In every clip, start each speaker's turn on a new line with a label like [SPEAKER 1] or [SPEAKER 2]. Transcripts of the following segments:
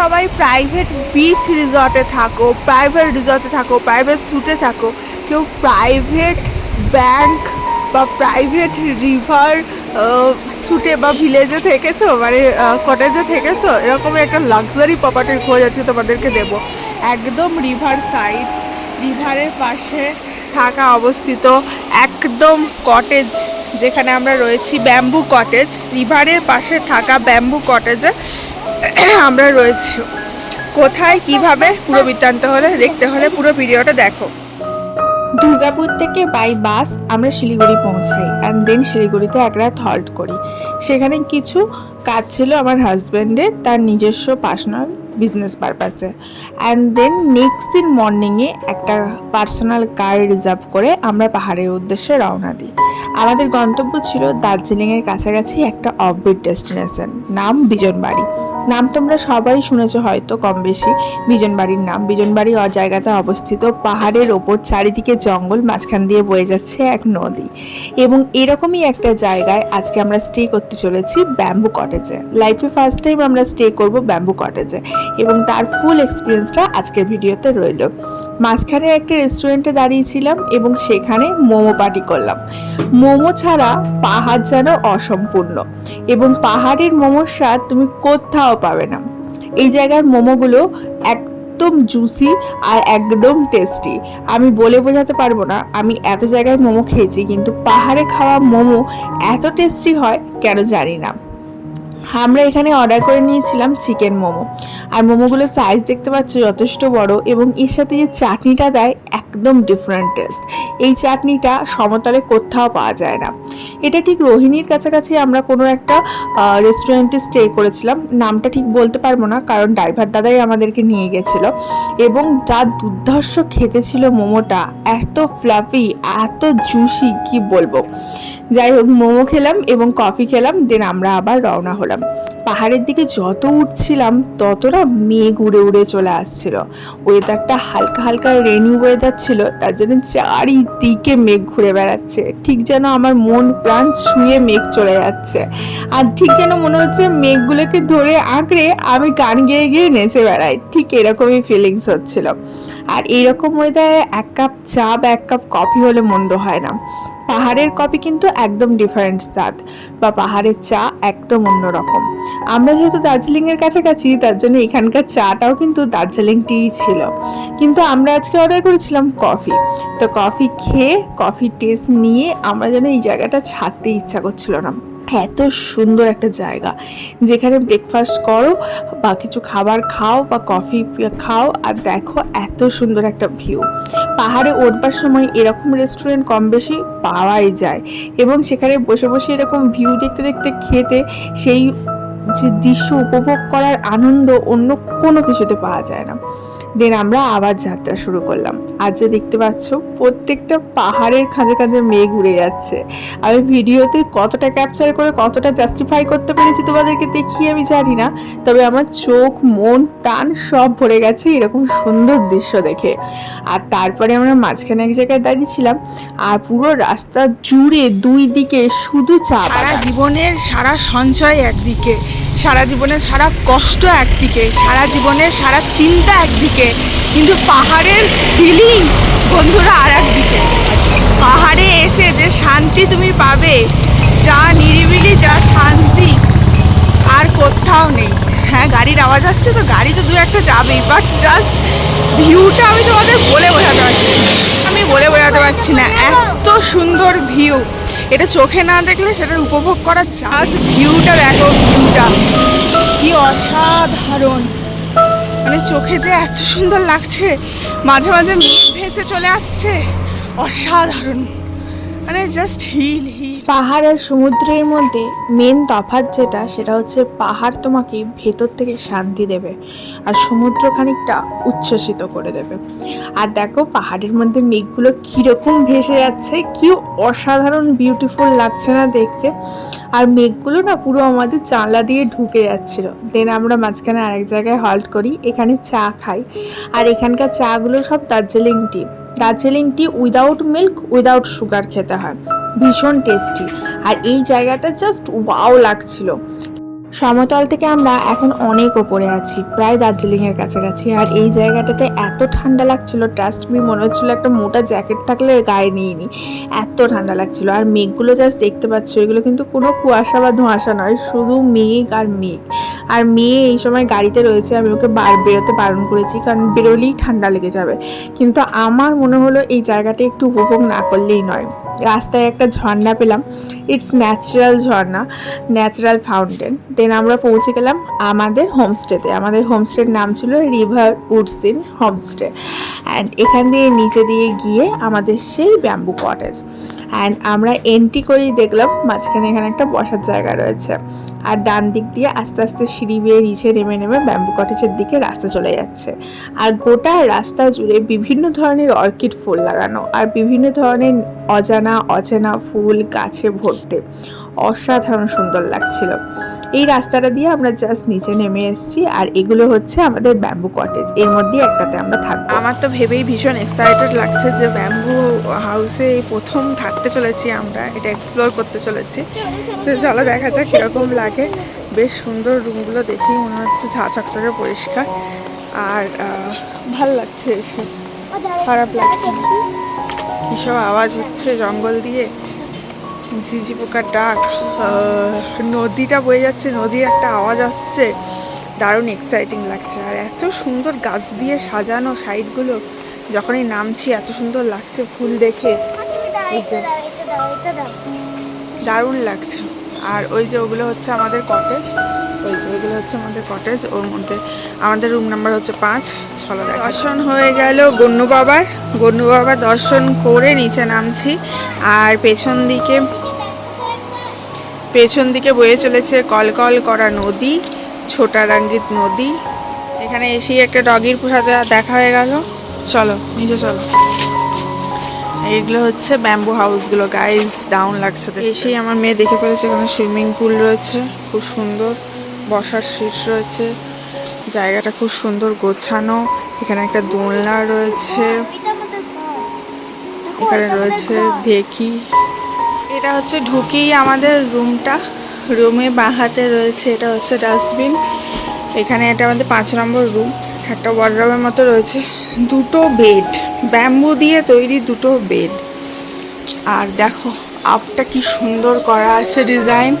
[SPEAKER 1] সবাই private beach রিসর্টে থাকো প্রাইভেট রিসর্টে থাকো প্রাইভেট স্যুটে থাকো, কেউ প্রাইভেট ব্যাংক বা প্রাইভেট রিভার স্যুটে বা ভিলেজে থেকেছো? মানে কটেজে থেকেছো? এরকম একটা লাক্সারি প্রপার্টির খোঁজ আছে তোমাদেরকে দেবো। একদম রিভার সাইড রিভারের পাশে থাকা অবস্থিত একদম কটেজ যেখানে আমরা রয়েছি ব্যাম্বু কটেজ রিভারের পাশে থাকা ব্যাম্বু কটেজে আমরা রয়েছি। কোথায়, কীভাবে, পুরো বৃত্তান্ত হলে, দেখতে হলে পুরো ভিডিওটা দেখো।
[SPEAKER 2] দুর্গাপুর থেকে বাই বাস আমরা শিলিগুড়ি পৌঁছাই অ্যান্ড দেন শিলিগুড়িতে এক রাত হল্ট করি। সেখানে কিছু কাজ ছিল আমার হাজব্যান্ডের তার নিজস্ব পার্সোনাল বিজনেস পারপাসে অ্যান্ড দেন নেক্সট দিন মর্নিংয়ে একটা পার্সোনাল কার রিজার্ভ করে আমরা পাহাড়ের উদ্দেশ্যে রওনা দিই। আমাদের গন্তব্য ছিল দার্জিলিংয়ের কাছাকাছি একটা অফবিট ডেস্টিনেশন নাম বিজনবাড়ি। নাম তোমরা সবাই শুনেছো হয়তো কম বেশি। বিজনবাড়ির নাম বিজনবাড়ি জায়গাতে অবস্থিত পাহাড়ের ওপর চারিদিকে জঙ্গল, মাঝখান দিয়ে বয়ে যাচ্ছে এক নদী। এবং এরকমই একটা জায়গায় আজকে আমরা স্টে করতে চলেছি ব্যাম্বু কটেজে লাইফে ফার্স্ট টাইম আমরা স্টে করব ব্যাম্বু কটেজে এবং তার ফুল এক্সপিরিয়েন্সটা আজকের ভিডিওতে রইল। মাঝখানে একটা রেস্টুরেন্টে দাঁড়িয়েছিলাম এবং সেখানে মোমো পার্টি করলাম। মোমো ছাড়া পাহাড় যেন অসম্পূর্ণ এবং পাহাড়ের মোমোর স্বাদ তুমি কোথাও পাবে না। এই জায়গার মোমোগুলো একদম জুসি আর একদম টেস্টি আমি বলে বোঝাতে পারব না, আমি এত জায়গায় মোমো খেয়েছি, কিন্তু পাহাড়ে খাওয়া মোমো এত টেস্টি হয় কেন জানি না। আমরা এখানে অর্ডার করে নিয়েছিলাম চিকেন মোমো। আর মোমোগুলোর সাইজ দেখতে পাচ্ছ যথেষ্ট বড় এবং এর সাথে যে চাটনিটা দেয় একদম ডিফারেন্ট টেস্ট এই চাটনিটা সমতলে কোথাও পাওয়া যায় না। এটা ঠিক রোহিণীর কাছাকাছি আমরা কোনো একটা রেস্টুরেন্টে স্টে করেছিলাম। নামটা ঠিক বলতে পারব না, কারণ ড্রাইভার দাদাই আমাদেরকে নিয়ে গেছিল। এবং যা দুর্ধর্ষ খেতে ছিল মোমোটা, এত ফ্লাফি এত জুসি কি বলব? যাই হোক, মোমো খেলাম এবং কফি খেলাম দেন আমরা আবার রওনা হলাম। পাহাড়ের দিকে যত উঠছিলাম তত না মেঘ উড়ে উড়ে চলে আসছিল। ওয়েদারটা হালকা হালকা রেনি ওয়েদার ছিল, তার জন্য চারিদিকে মেঘ ঘুরে বেড়াচ্ছে। ঠিক যেন আমার মন প্রাণ ছুঁয়ে মেঘ চলে যাচ্ছে। আর ঠিক যেন মনে হচ্ছে মেঘগুলোকে ধরে আঁকড়ে আমি গান গেয়ে গিয়ে নেচে বেড়াই। ঠিক এরকমই ফিলিংস হচ্ছিল। আর এইরকম ওয়েদারে এক কাপ চা বা এক কাপ কফি হলে মন্দ হয় না। পাহাড়ের কফি কিন্তু একদম ডিফারেন্ট স্বাদ বা পাহাড়ের চা একদম অন্যরকম আমরা যেহেতু দার্জিলিংয়ের কাছাকাছি, তার জন্য এখানকার চাটাও কিন্তু দার্জিলিং টিই ছিল। কিন্তু আমরা আজকে অর্ডার করেছিলাম কফি তো কফি খেয়ে কফি টেস্ট নিয়ে আমরা যেন এই জায়গাটা ছাড়তে ইচ্ছা করছিল না। এত সুন্দর একটা জায়গা। যেখানে ব্রেকফাস্ট করো বা কিছু খাবার খাও বা কফি খাও আর দেখো এত সুন্দর একটা ভিউ পাহাড়ে ওঠবার সময় এরকম রেস্টুরেন্ট কম বেশি পাওয়াই যায় এবং সেখানে বসে বসে এরকম ভিউ দেখতে দেখতে খেতে সেই যে দৃশ্য উপভোগ করার আনন্দ অন্য কোনো কিছুতে পাওয়া যায় না। দেন আমরা আবার যাত্রা শুরু করলাম। আজ যে দেখতে পাচ্ছ, প্রত্যেকটা পাহাড়ের খাঁজে খাঁজে মেঘ উড়ে যাচ্ছে। আমি ভিডিওতে কতটা ক্যাপচার করে, কতটা জাস্টিফাই করতে পেরেছি তোমাদেরকে দেখিয়ে আমি জানি না। তবে আমার চোখ, মন, প্রাণ সব ভরে গেছে এরকম সুন্দর দৃশ্য দেখে। আর তারপরে আমরা মাঝখানে এক জায়গায় দাঁড়িয়েছিলাম আর পুরো রাস্তা জুড়ে দুই দিকে শুধু চা
[SPEAKER 1] জীবনের সারা সঞ্চয় একদিকে। সারা জীবনের সারা কষ্ট একদিকে, সারা জীবনের সারা চিন্তা একদিকে, কিন্তু পাহাড়ের ফিলিং বন্ধুরা আর একদিকে পাহাড়ে এসে যে শান্তি তুমি পাবে, যা নিরিবিলি, যা শান্তি, আর কোথাও নেই। হ্যাঁ গাড়ির আওয়াজ আসছে তো, গাড়ি তো দু একটা যাবেই বাট জাস্ট ভিউটা আমি তোমাদের বলে বোঝাতে পারছি আমি বলে বোঝাতে পারছি না, এত সুন্দর ভিউ এটা চোখে না দেখলে সেটার উপভোগ করা জাস্ট ভিউটা দেখো, ভিউটা। কি অসাধারণ। মানে চোখে যে এত সুন্দর লাগছে, মাঝে মাঝে মেঘ ভেসে চলে আসছে। অসাধারণ। মানে জাস্ট হিলিং হিল
[SPEAKER 2] পাহাড় আর সমুদ্রের মধ্যে মেন তফাৎ যেটা, সেটা হচ্ছে পাহাড় তোমাকে ভেতর থেকে শান্তি দেবে আর সমুদ্র খানিকটা উচ্ছ্বসিত করে দেবে। আর দেখো পাহাড়ের মধ্যে মেঘগুলো কীরকম ভেসে যাচ্ছে, কি অসাধারণ বিউটিফুল লাগছে না দেখতে। আর মেঘগুলো না পুরো আমাদের জানলা দিয়ে ঢুকে যাচ্ছিল। দেন আমরা মাঝখানে আরেক জায়গায় হল্ট করি, এখানে চা খাই। আর এখানকার চাগুলো সব Darjeeling tea Darjeeling tea without milk without sugar খেতে হয়। ভীষণ টেস্টি আর এই জায়গাটা জাস্ট ওয়াও লাগছিল। সমতল থেকে আমরা এখন অনেক ওপরে আছি, প্রায় দার্জিলিং এর কাছাকাছি। আর এই জায়গাটাতে এত ঠান্ডা লাগছিল ট্রাস্ট মি মনে হচ্ছিল একটা মোটা জ্যাকেট থাকলে গায়ে নিয়ে নি এত ঠান্ডা লাগছিল। আর মেঘগুলো জাস্ট দেখতে পাচ্ছ, এগুলো কিন্তু কোনো কুয়াশা বা ধোঁয়াশা নয়, শুধু মেঘ আর মেঘ। আর মেয়ে এই সময় গাড়িতে রয়েছে, আমি ওকে বার, বেরোতে বারণ করেছি, কারণ বেরোলেই ঠান্ডা লেগে যাবে। কিন্তু আমার মনে হলো এই জায়গাটা একটু উপভোগ না করলেই নয়। রাস্তায় একটা ঝর্ণা পেলাম। ইটস ন্যাচারাল ঝর্ণা ন্যাচারাল ফাউন্টেন দেন আমরা পৌঁছে গেলাম আমাদের হোমস্টেতে আমাদের হোমস্টের নাম ছিল রিভার উডসিন হোমস্টে অ্যান্ড এখান দিয়ে নিচে দিয়ে গিয়ে আমাদের সেই ব্যাম্বু কটেজ অ্যান্ড আমরা এন্ট্রি করেই দেখলাম মাঝখানে এখানে একটা বসার জায়গা রয়েছে। আর ডান দিক দিয়ে আস্তে আস্তে সিঁড়ি বেয়ে নিচে নেমে নেমে ব্যাম্বু কটেজের দিকে রাস্তা চলে যাচ্ছে। আর গোটা রাস্তা জুড়ে বিভিন্ন ধরনের অর্কিড ফুল লাগানো। আর বিভিন্ন ধরনের অজানা অচেনা ফুল গাছে ভর্তি। অসাধারণ সুন্দর লাগছিল। এই রাস্তাটা দিয়ে আমরা জাস্ট নিচে নেমে এসেছি আর এগুলো হচ্ছে আমাদের ব্যাম্বু কটেজ এর মধ্যে একটাতে আমরা থাকব।
[SPEAKER 1] আমার তো ভেবেই ভীষণ এক্সাইটেড লাগছে যে ব্যাম্বু হাউসে প্রথম থাকতে চলেছি আমরা, এটা এক্সপ্লোর করতে চলেছি। তো চলো দেখা যাক কীরকম লাগে। বেশ সুন্দর রুমগুলো দেখেই মনে হচ্ছে ঝা চকচকে পরিষ্কার। আর ভালো লাগছে এসে। খারাপ লাগছে না। এসব আওয়াজ হচ্ছে জঙ্গল দিয়ে। ঝিঝি পোকার ডাক নদীটা বয়ে যাচ্ছে, নদীর একটা আওয়াজ আসছে। দারুণ এক্সাইটিং লাগছে। আর এত সুন্দর গাছ দিয়ে সাজানো সাইডগুলো যখনই নামছি এত সুন্দর লাগছে ফুল দেখে। এই যে। দারুণ লাগছে। আর ওই যে ওগুলো হচ্ছে আমাদের কটেজ ওই যে ওইগুলো হচ্ছে আমাদের কটেজ ওর মধ্যে আমাদের রুম নাম্বার হচ্ছে পাঁচ চলো দেখা দর্শন হয়ে গেল গন্নু বাবার। গন্নু বাবা দর্শন করে নিচে নামছি আর পেছন দিকে পেছন দিকে বয়ে চলেছে কলকল করা নদী ছোটারাঙ্গিত নদী। এখানে এসেই একটা ডগির সাথে দেখা হয়ে গেল। চলো নিচে চলো। এগুলো হচ্ছে ব্যাম্বু হাউসগুলো গাইজ ডাউন লাগছে। এসেই আমার মেয়ে দেখে ফেলেছে এখানে সুইমিং পুল রয়েছে খুব সুন্দর। বসার সিট রয়েছে। জায়গাটা খুব সুন্দর গোছানো। এখানে একটা দোলনা রয়েছে। এখানে রয়েছে দেখি এটা হচ্ছে ঢুকেই আমাদের রুমটা। রুমে বাঁ হাতে রয়েছে, এটা হচ্ছে ডাস্টবিন। এখানে এটা আমাদের পাঁচ নম্বর রুম। একটা ওয়ার্ড্রবের মতো রয়েছে। দুটো বেড ব্যাম্বু দিয়ে তৈরি দুটো বেড আর দেখো আপটা কি সুন্দর করা আছে ডিজাইন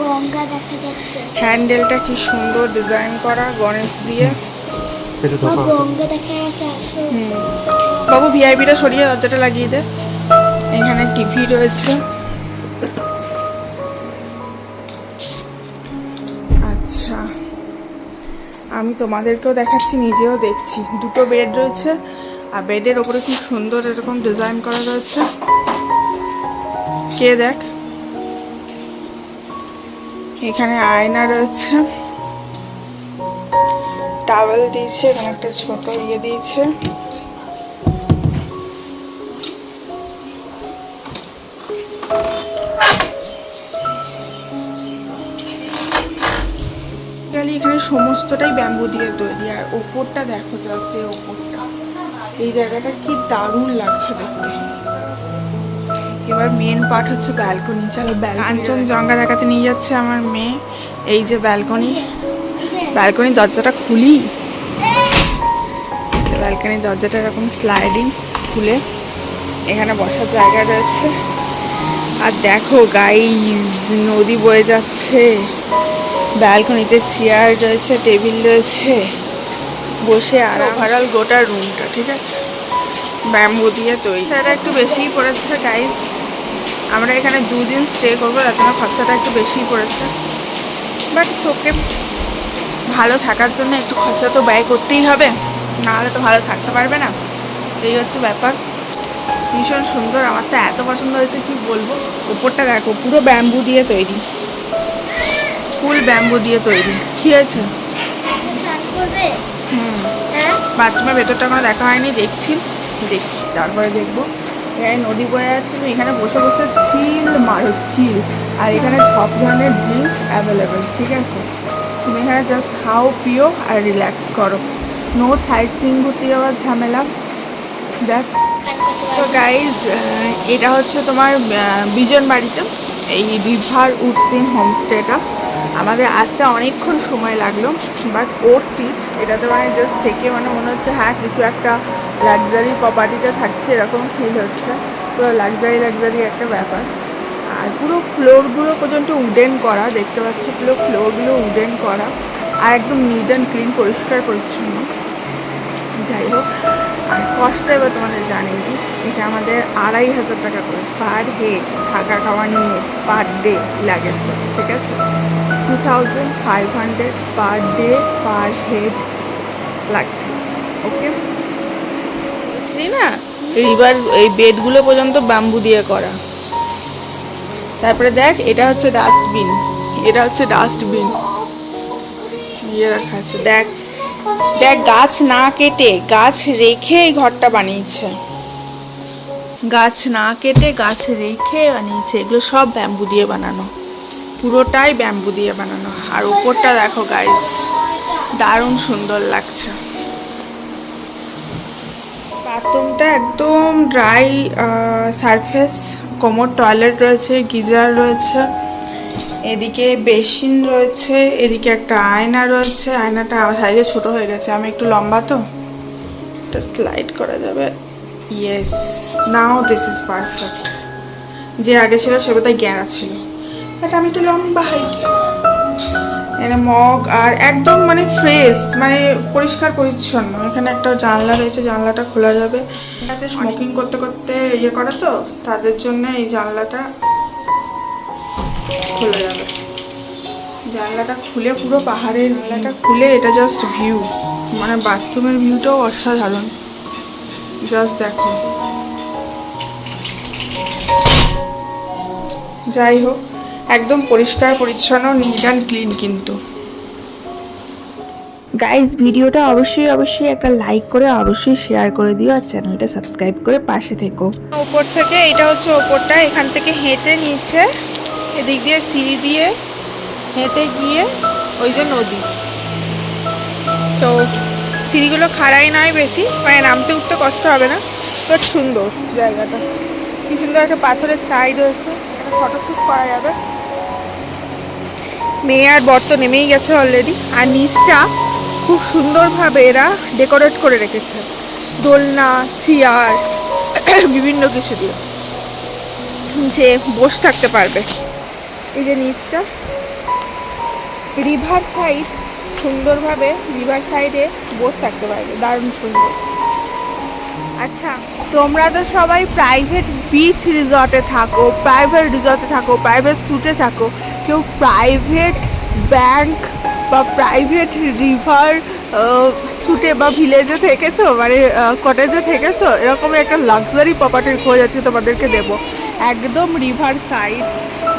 [SPEAKER 3] গঙ্গা দেখা যাচ্ছে।
[SPEAKER 1] হ্যান্ডেলটা কি সুন্দর ডিজাইন করা গণেশ দিয়ে?
[SPEAKER 3] গঙ্গা দেখা যাচ্ছে আসো।
[SPEAKER 1] বাবু ভিআইপিটা সরিয়ে দরজাটা লাগিয়ে দে। এখানে টিভি রয়েছে। আচ্ছা। আমি তোমাদেরকেও দেখাচ্ছি নিজেও দেখছি। দুটো বেড রয়েছে আর বেডের ওপরে খুব সুন্দর এরকম ডিজাইন করা রয়েছে। কে দেখ? এখানে আয়না রয়েছে। টাওয়েল দিয়েছে, এখানে একটা ছোট ইয়ে দিয়েছে। এখানে সমস্তটাই ব্যাম্বু দিয়ে তৈরি, আর ওপরটা দেখো জাস্ট এই ওপরটা। এই জায়গাটা কি দারুণ লাগছে দেখতে। এবার মেন পার্ট হচ্ছে ব্যালকনি চলো কাঞ্চন জঙ্গা দেখাতে নিয়ে যাচ্ছে আমার মেয়ে। এই যে ব্যালকনি ব্যালকনির দরজাটা খুলি। ব্যালকনির দরজাটা এরকম স্লাইডিং খুলে। এখানে বসার জায়গা রয়েছে। আর দেখো গাইজ নদী বয়ে যাচ্ছে। ব্যালকনিতে চেয়ার রয়েছে টেবিল রয়েছে। বসে আর ওভারঅল গোটা রুমটা ঠিক আছে? ব্যাম্বু দিয়ে তৈরি। সেটা একটু বেশিই পড়েছে গাইজ আমরা এখানে দুদিন স্টে করব তার জন্য খরচাটা একটু বেশিই পড়েছে। বাট ওকে ভালো থাকার জন্য একটু খরচা তো ব্যয় করতেই হবে নাহলে তো ভালো থাকতে পারবে না। এই হচ্ছে ব্যাপার। ভীষণ সুন্দর আমার তো এত পছন্দ হয়েছে কি বলব? উপরটা দেখো পুরো ব্যাম্বু দিয়ে তৈরি। ফুল ব্যাম্বু দিয়ে তৈরি। ঠিক আছে হুম।
[SPEAKER 3] হ্যাঁ?
[SPEAKER 1] বাথরুমের ভেতরটা আমার দেখা হয়নি দেখছি। দেখছি তারপরে দেখব। এখানে নদী বয়ে যাচ্ছে তুমি এখানে বসে বসে চিল মারো, চিল। আর এখানে সব ধরনের ড্রিঙ্কস অ্যাভেলেবেল ঠিক আছে? তুমি এখানে জাস্ট খাও, পিও আর রিল্যাক্স করো। নো সাইড সিং ঘুরতে যাওয়ার ঝামেলা। দেখ। তো গাইজ এটা হচ্ছে তোমার বিজন বাড়িতে। এই রিভার উডসিন হোমস্টেটা আমাদের আসতে অনেকক্ষণ সময় লাগল বাট ওরটি এটাতে মানে জাস্ট থেকে মানে মনে হচ্ছে হ্যাঁ কিছু একটা লাক্সারি প্রপার্টিতে থাকছে, এরকম ফিল হচ্ছে। পুরো লাক্সারি লাক্সারি একটা ব্যাপার। আর পুরো ফ্লোরগুলো পর্যন্ত উডেন করা, দেখতে পাচ্ছি পুরো ফ্লোরগুলো উডেন করা, আর একদম নিট অ্যান্ড ক্লিন পরিষ্কার, পরিচ্ছন্ন। যাই হোক, আর কষ্টটা এবার তোমাদের জানিয়ে এটা আমাদের আড়াই হাজার টাকা করে পার হেড থাকা খাওয়া নিয়ে পার ডে লাগেছে, ঠিক আছে? Two thousand five hundred per day per head লাগছে ওকে বুঝলি না রিভার এই বেডগুলো পর্যন্ত ব্যাম্বু দিয়ে করা। তারপরে দেখ, এটা হচ্ছে ডাস্টবিন এটা হচ্ছে ডাস্টবিন ইয়ে রাখা আছে। দেখ দেখ, গাছ না কেটে, গাছ রেখে এই ঘরটা বানিয়েছে। গাছ না কেটে, গাছ রেখে বানিয়েছে। এগুলো সব ব্যাম্বু দিয়ে বানানো। পুরোটাই ব্যাম্বু দিয়ে বানানো। আর উপরটা দেখো গাইস দারুণ সুন্দর লাগছে। বাথরুমটা একদম ড্রাই সারফেস কোমর টয়লেট রয়েছে, গিজার রয়েছে, এদিকে বেসিন রয়েছে, এদিকে একটা আয়না রয়েছে। আয়নাটা সাইজে ছোট হয়ে গেছে। আমি একটু লম্বা তো। এটা স্লাইড করা যাবে। Yes now this is perfect যে আগে ছিল, সে বোধহয় জ্ঞান ছিল বাট আমি তো লম্বা হাইট এখানে মগ আর একদম মানে ফ্রেশ মানে পরিষ্কার পরিচ্ছন্ন। এখানে একটা জানলা রয়েছে, জানলাটা খোলা যাবে। আছে স্মোকিং করতে করতে ইয়ে করে তো, তাদের জন্য এই জানলাটা খোলা যাবে। জানলাটা খুলে, পুরো পাহাড়ের জানলাটা খুলে, এটা জাস্ট ভিউ মানে বাথরুমের ভিউটাও অসাধারণ। জাস্ট দেখো। যাই হোক। একদম পরিষ্কার পরিচ্ছন্ন নিট অ্যান্ড ক্লিন কিন্তু।
[SPEAKER 2] গাইজ ভিডিওটা অবশ্যই অবশ্যই একটা লাইক করে অবশ্যই শেয়ার করে দিও আর চ্যানেলটা সাবস্ক্রাইব করে পাশে থেকো।
[SPEAKER 1] ওপর থেকে এটা হচ্ছে ওপরটা এখান থেকে হেঁটে নিচে এদিক দিয়ে সিঁড়ি দিয়ে হেঁটে গিয়ে ওই যে নদী। তো সিঁড়িগুলো খাড়াই নয় বেশি মানে নামতে উঠতে কষ্ট হবে না। বাট সুন্দর জায়গাটা। কি সুন্দর একটা পাথরের চাই রয়েছে। একটা ফটো শ্যুট করা যাবে। মেয়ে আর বর তো নেমেই গেছে অলরেডি আর নিচটা খুব সুন্দরভাবে এরা ডেকোরেট করে রেখেছে। দোলনা, চেয়ার, বিভিন্ন কিছু দিয়ে। যে বসে থাকতে পারবে। এই যে নিচটা। রিভার সাইড সুন্দরভাবে রিভার সাইডে বসে থাকতে পারবে। দারুণ সুন্দর। আচ্ছা তোমরা তো সবাই প্রাইভেট বিচ রিসর্টে থাকো প্রাইভেট রিসর্টে থাকো প্রাইভেট স্যুটে থাকো। কেউ প্রাইভেট ব্যাংক বা প্রাইভেট রিভার স্যুটে বা ভিলেজে থেকেছো? মানে কটেজে থেকেছো? এরকম একটা লাক্সারি প্রপার্টির খোঁজ আছে তোমাদেরকে দেবো। একদম রিভার সাইড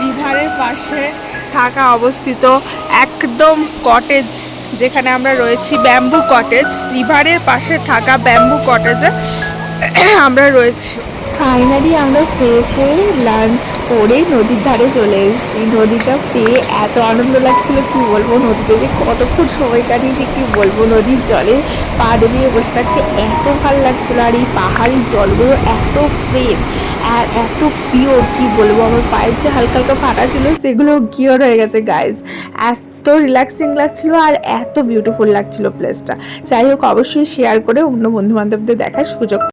[SPEAKER 1] রিভারের পাশে থাকা অবস্থিত একদম কটেজ যেখানে আমরা রয়েছি ব্যাম্বু কটেজ রিভারের পাশে থাকা ব্যাম্বু কটেজে আমরা রয়েছি।
[SPEAKER 2] ফাইনালি আমরা ফ্রেশ হয়ে লাঞ্চ করে নদীর ধারে চলে এসেছি। নদীটা পেয়ে এত আনন্দ লাগছিল, কি বলব? নদীতে যে কতক্ষণ সময় কাটিয়েছি, কি বলব? নদীর জলে পা ডুবিয়ে বসে থাকতে এত ভালো লাগছিল, আর এই পাহাড়ি জলগুলো এত ফ্রেশ আর এত পিওর কি বলব? আমার পায়ের যে হালকা হালকা ফাটা ছিল, সেগুলো কিওর হয়ে গেছে গাইজ এত রিল্যাক্সিং লাগছিল আর এত বিউটিফুল লাগছিল প্লেসটা যাই হোক, অবশ্যই শেয়ার করে অন্য বন্ধু বান্ধবদের দেখার সুযোগ